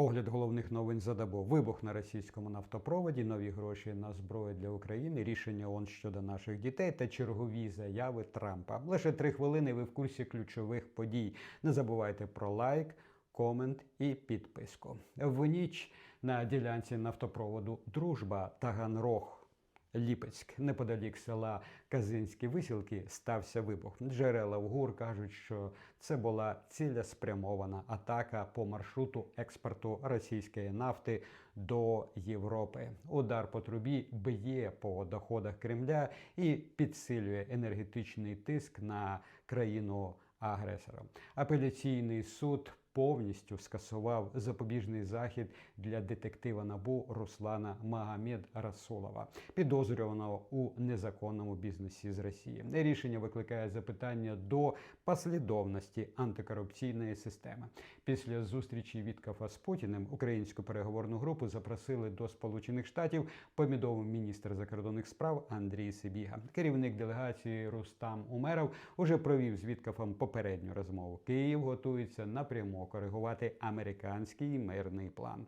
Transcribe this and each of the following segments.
Огляд головних новин за добу. Вибух на російському нафтопроводі, нові гроші на зброю для України, рішення ООН щодо наших дітей та чергові заяви Трампа. Лише три хвилини. Ви в курсі ключових подій. Не забувайте про лайк. Комент і підписку. В ніч на ділянці нафтопроводу Дружба Таганрог. Ліпецьк, неподалік села Казинські висілки, стався вибух. Джерела ГУР кажуть, що це була цілеспрямована атака по маршруту експорту російської нафти до Європи. Удар по трубі б'є по доходах Кремля і підсилює енергетичний тиск на країну агресора. Апеляційний суд повністю скасував запобіжний захід для детектива набу Руслана Магомед Расулова, підозрюваного у незаконному бізнесі з Росії. Рішення викликає запитання до послідовності антикорупційної системи. Після зустрічі Віткафа з Путіним українську переговорну групу запросили до Сполучених Штатів помідовий міністр закордонних справ Андрій Сибіга. Керівник делегації Рустам Умеров уже провів з Віткафом попередню розмову. Київ готується напряму коригувати американський мирний план.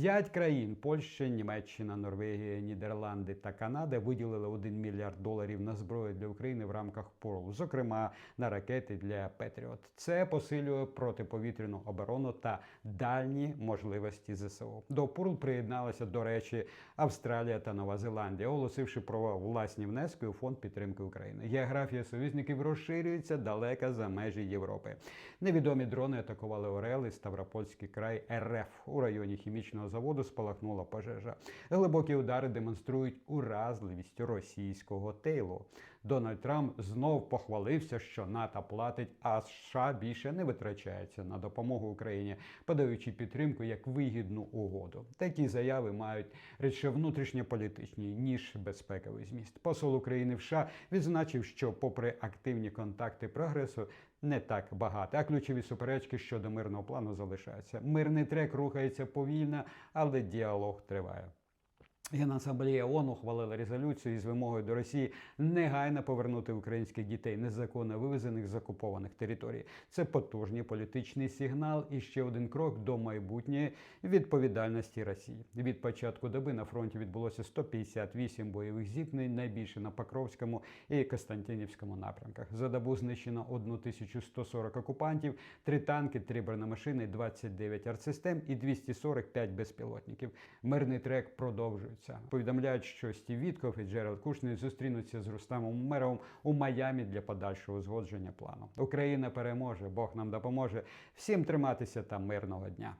П'ять країн Польща, Німеччина, Норвегія, Нідерланди та Канада виділили 1 мільярд доларів на зброю для України в рамках ПОРЛ, зокрема на ракети для Петріот. Це посилює протиповітряну оборону та дальні можливості ЗСУ. До ПУРЛ приєдналися, до речі, Австралія та Нова Зеландія, оголосивши про власні внески у фонд підтримки України. Географія союзників розширюється далеко за межі Європи. Невідомі дрони атакували Орел і Ставропольський край РФ у районі хімічного заводу спалахнула пожежа. Глибокі удари демонструють уразливість російського тейлу. Дональд Трамп знов похвалився, що НАТО платить, а США більше не витрачається на допомогу Україні, подаючи підтримку як вигідну угоду. Такі заяви мають речі внутрішньополітичні ніж безпековий зміст. Посол України в США відзначив, що, попри активні контакти прогресу, не так багато, а ключові суперечки щодо мирного плану залишаються. Мирний трек рухається повільно, але діалог триває. Генасамблея ООН ухвалила резолюцію із вимогою до Росії негайно повернути українських дітей, незаконно вивезених з окупованих територій. Це потужний політичний сигнал і ще один крок до майбутньої відповідальності Росії. Від початку доби на фронті відбулося 158 бойових зіткнень, найбільше на Покровському і Костянтинівському напрямках. За добу знищено 1140 окупантів, 3 танки, 3 бронемашини, 29 артсистем і 245 безпілотників. Мирний трек продовжується. Повідомляють, що Стів Вітков і Джеральд Кушнер зустрінуться з Рустамом Умеровим у Майамі для подальшого узгодження плану. Україна переможе, Бог нам допоможе. Всім триматися та мирного дня.